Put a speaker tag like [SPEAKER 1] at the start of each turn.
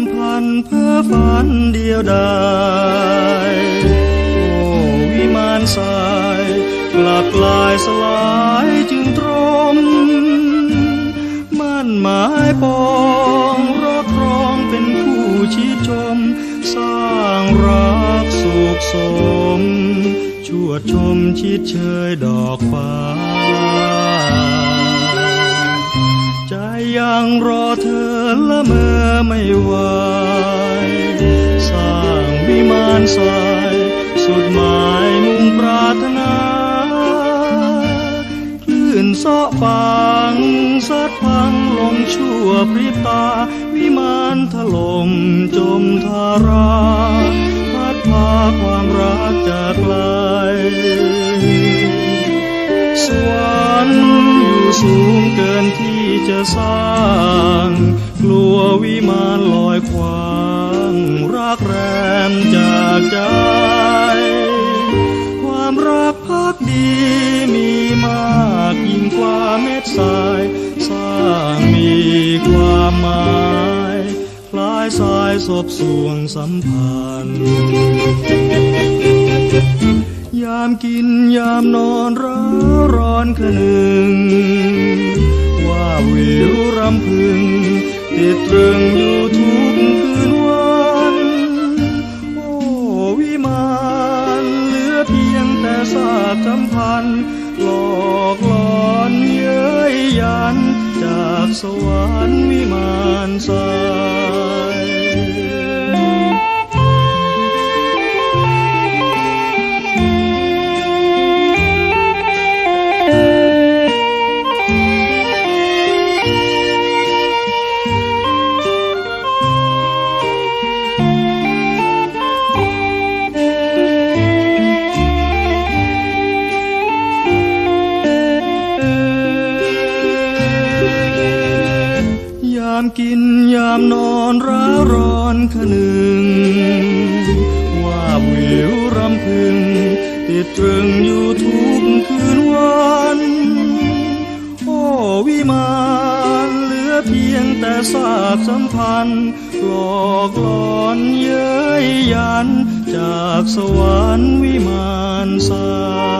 [SPEAKER 1] ำพันเพ้อฝันเดียวดายโอ้วิมานสายกลับกลายสลายจึงตรมมั่นหมายปองรักครองเป็นคู่ชิดชม สร้างรักสุขสม ชวดชมชิดเชยดอกฟ้า ยังรอเธอละเมอไม่ไหวสร้างวิมานสายสุดหมายมุ่งปรารถนาคลื่นเสาะฟังสัดพังลงชั่วพริบตา วิมานถล่มจมทาราพัดพาความรักจากไกลสวรรค์อยู่สูง จะสร้าง กลัววิมานลอยควางรักแรมจากใจ ความรักพักดีมีมากยิ่งกว่าเม็ดทราย สร้างมีความหมายคล้ายสายศพสวงสัมพันธ์ยามกินยามนอนร้าวร้อนขนึง ตรึงอยู่ทุกคืนวัน โอ้วิมานเหลือเพียงแต่ซากจำพัน หลอกหลอนเย้ยยัน จากสวรรค์วิมานสาามกินยามนอนร้าร้อนขนึงว่าวิวรำพึง ติดตรึงอยู่ทุกคืนวันโอ้วิมานเหลือเพียงแต่ซากสัมพันธ์หลอกหลอนเย้ยยัน จากสวรรค์วิมานสา